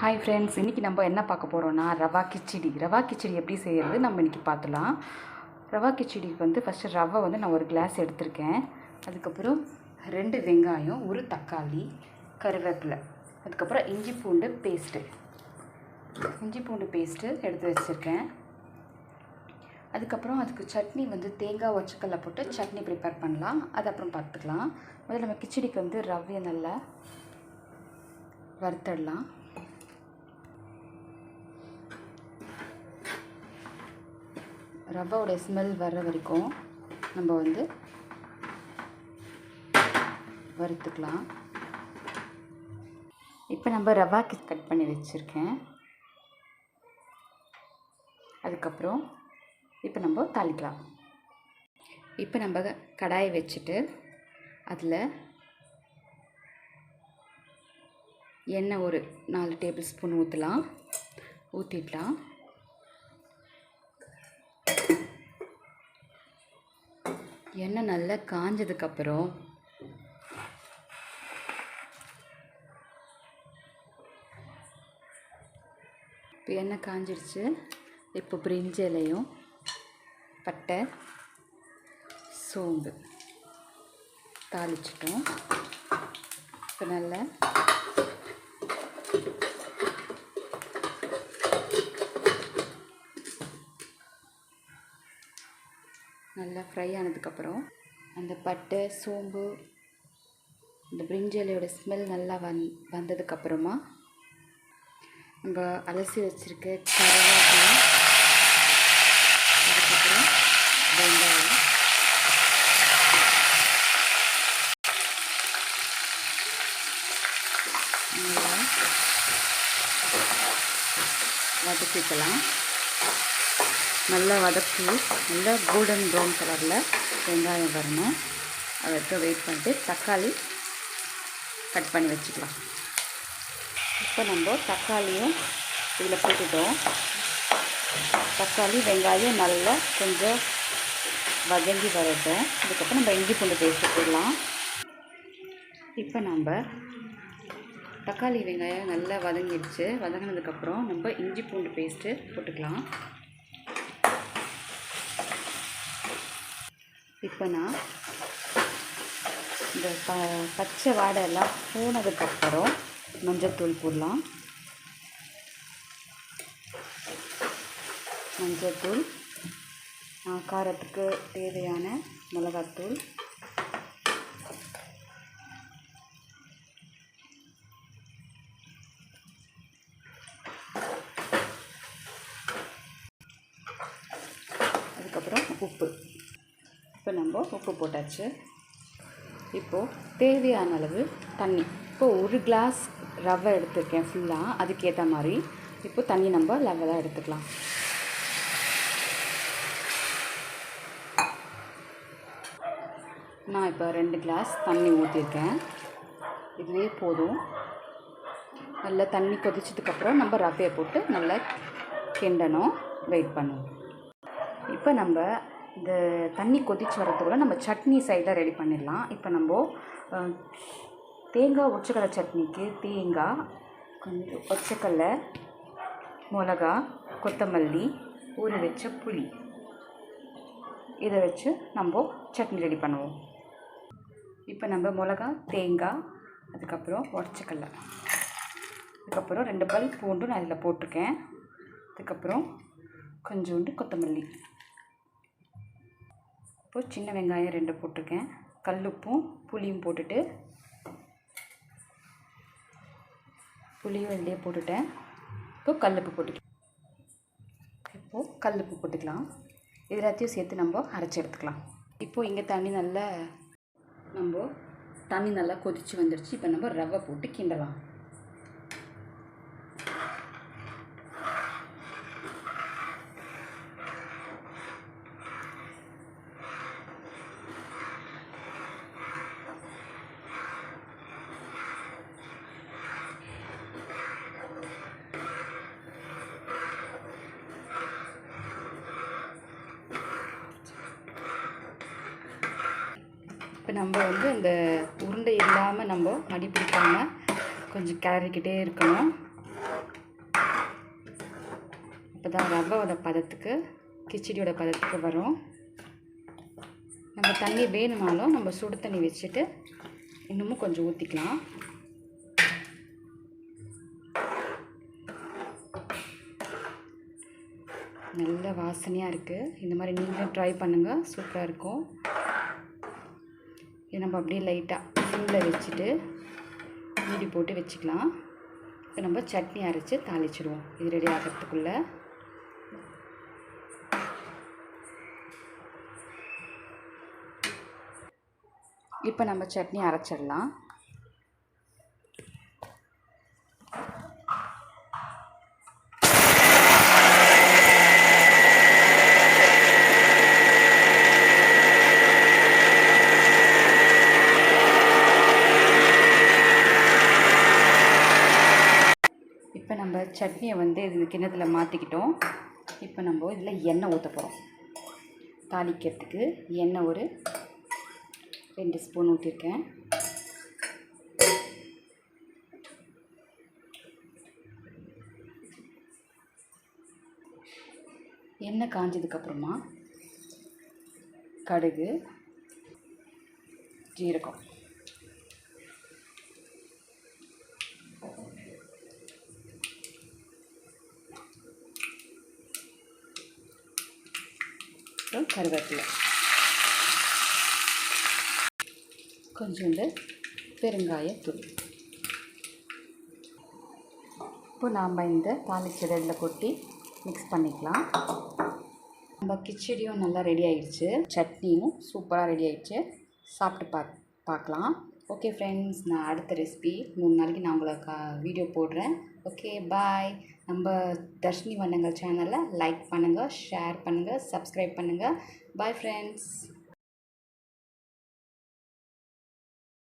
Hi friends இன்றைக்கி நம்ம என்ன பார்க்க போகிறோன்னா ரவா கிச்சடி. ரவா கிச்சடி எப்படி செய்கிறது நம்ம இன்றைக்கி பார்த்துலாம். ரவா கிச்சடிக்கு வந்து ஃபஸ்ட்டு ரவை வந்து நான் ஒரு கிளாஸ் எடுத்திருக்கேன். அதுக்கப்புறம் ரெண்டு வெங்காயம் ஒரு தக்காளி கருவேப்பிலை. அதுக்கப்புறம் இஞ்சி பூண்டு பேஸ்ட்டு இஞ்சி பூண்டு பேஸ்ட்டு எடுத்து வச்சுருக்கேன். அதுக்கப்புறம் அதுக்கு சட்னி வந்து தேங்காய் ஒச்சக்கல்ல போட்டு சட்னி ப்ரிப்பேர் பண்ணலாம். அது அப்புறம் பார்த்துக்கலாம். முதல்ல நம்ம கிச்சடிக்கு வந்து ரவையை நல்லா வறுத்தடலாம். ரவ்வோட ஸ்மெல் வர்ற வரைக்கும் நம்ம வந்து வறுத்துக்கலாம். இப்போ நம்ம ரவாக்கு கட் பண்ணி வச்சுருக்கேன். அதுக்கப்புறம் இப்போ நம்ம தாளிக்கலாம். இப்போ நம்ம கடாயை வச்சுட்டு அதில் எண்ணெய் ஒரு நாலு டேபிள் ஸ்பூன் ஊற்றலாம் ஊற்றிடலாம் எண்ணெய் நல்லா காஞ்சதுக்கப்புறம் இப்போ எண்ணெய் காஞ்சிருச்சு. இப்போ பிரிஞ்சி இலையும் பட்டை சோம்பு தாளிச்சிட்டோம். இப்போ நல்லா நல்லா ஃப்ரை ஆனதுக்கப்புறம் அந்த பட்டை சோம்பு இந்த பிரிஞ்சலியோட ஸ்மெல் நல்லா வந் வந்ததுக்கப்புறமா நம்ம அலசி வச்சுருக்க கருவேப்பிலை அதுக்கப்புறம் வெங்காயம். வதக்கிக்கலாம். நல்லா வதக்கி நல்லா கோல்டன் ப்ரௌன் கலரில் வெங்காயம் வரணும். அது வரைக்கும் வெயிட் பண்ணிட்டு தக்காளி கட் பண்ணி வச்சுக்கலாம். இப்போ நம்ம தக்காளியும் இதில் போட்டுட்டோம். தக்காளி வெங்காயம் நல்லா கொஞ்சம் வதங்கி வரட்டும். அதுக்கப்புறம் நம்ம இஞ்சி பூண்டு பேஸ்ட் போடலாம் இப்போ நம்ம தக்காளி வெங்காயம் நல்லா வதங்கிடுச்சு. வதங்கினதுக்கப்புறம் நம்ம இஞ்சி பூண்டு பேஸ்ட்டு போட்டுக்கலாம். இப்போ நான் இந்த ப பச்சை வாடை எல்லாம் போனதுக்கப்புறம் மஞ்சத்தூள் போடலாம். மஞ்சத்தூள். காரத்துக்கு தேவையான மிளகாத்தூள். அதுக்கப்புறம் உப்பு. நம்ம உப்பு போட்டாச்சு. இப்போது தேவையான அளவு தண்ணி. இப்போது ஒரு கிளாஸ் ரவை எடுத்திருக்கேன் ஃபுல்லாக அதுக்கேற்ற மாதிரி இப்போ தண்ணி நம்ம லெவலாக எடுத்துக்கலாம். நான் இப்போ ரெண்டு கிளாஸ் தண்ணி ஊற்றிருக்கேன் இதுவே போதும். நல்லா தண்ணி கொதிச்சதுக்கப்புறம் நம்ம ரவையை போட்டு நல்லா கிண்டணும். வெயிட் பண்ணுவோம். இப்போ நம்ம இந்த தண்ணி கொதிச்சு வரதுக்குள்ளே நம்ம சட்னி சைடில் ரெடி பண்ணிடலாம். இப்போ நம்ம தேங்காய் ஒச்சக்கடலை சட்னிக்கு தேங்காய் கொஞ்சம் ஒச்சக்கடலை மிளகா கொத்தமல்லி ஊற வச்ச புளி. இதை வச்சு நம்ம சட்னி ரெடி பண்ணுவோம். இப்போ நம்ம மிளகா தேங்காய் அதுக்கப்புறம் உடச்சக்கல்ல அதுக்கப்புறம் ரெண்டு பல் பூண்டு நான் இதில் போட்டிருக்கேன். அதுக்கப்புறம் கொஞ்சோண்டு கொத்தமல்லி. இப்போ சின்ன வெங்காயம் ரெண்டு போட்டிருக்கேன். கல்லுப்பும் புளியும் போட்டுட்டு புளியும் இதுலேயே போட்டுட்டேன். இப்போ கல்லுப்பு போட்டுக்கலாம். இப்போது கல்லுப்பு போட்டுக்கலாம். இது எல்லாத்தையும் சேர்த்து நம்ம அரைச்சி எடுத்துக்கலாம். இப்போது இங்கே தண்ணி நல்லா நம்ம தண்ணி நல்லா கொதித்து வந்துடுச்சு இப்போ நம்ம ரவை போட்டு கிண்டலாம். நம்ம வந்து இந்த உருண்டை இல்லாமல் நம்ம அடி பிடிக்காமல் கொஞ்சம் கிளறிக்கிட்டே இருக்கணும். அப்போ தான் ரவையோட பதத்துக்கு கிச்சடியோட பதத்துக்கு வரும். நம்ம தண்ணி வேணுமாலும் நம்ம சுடு தண்ணி வச்சுட்டு இன்னமும் கொஞ்சம் ஊற்றிக்கலாம் நல்ல வாசனையாக இருக்குது இந்த மாதிரி நீங்களும் ட்ரை பண்ணுங்கள் சூப்பராக இருக்கும். இது நம்ம அப்படியே லைட்டாக சிம்மில் வச்சுட்டு மூடி போட்டு வச்சுக்கலாம். இப்போ நம்ம சட்னி அரைச்சி தாளிச்சிடுவோம். இது ரெடி ஆகிறதுக்குள்ளே. இப்போ நம்ம சட்னி அரைச்சிடலாம் இப்போ நம்ம சட்னியை வந்து இது கிண்ணத்தில் மாற்றிக்கிட்டோம் இப்போ நம்ம இதில் எண்ணெய் ஊற்ற போகிறோம் தாளிக்கிறதுக்கு எண்ணெய் ஒரு ரெண்டு ஸ்பூன் ஊற்றிருக்கேன் எண்ணெய் காஞ்சதுக்கப்புறமா கடுகு ஜீரகம். மற்றும் கருவேப்பிலை. கொஞ்சோண்டு பெருங்காயத்தூள் இப்போ நாம் இந்த தாளிச்சதில் கொட்டி மிக்ஸ் பண்ணிக்கலாம். நம்ம கிச்சடியும் நல்லா ரெடி ஆயிடுச்சு. சட்னியும் சூப்பராக ரெடி ஆயிடுச்சு. சாப்பிட்டு பா பார்க்கலாம். ஓகே ஃப்ரெண்ட்ஸ் நான் அடுத்த ரெசிபி மூணு நாளைக்கு நான் உங்களுக்கு வீடியோ போடுறேன். ஓகே பாய் நம்ம தர்ஷினி வண்ணங்கள் சேனலை லைக் பண்ணுங்கள் ஷேர் பண்ணுங்கள் சப்ஸ்கிரைப் பண்ணுங்கள் பாய் ஃப்ரெண்ட்ஸ்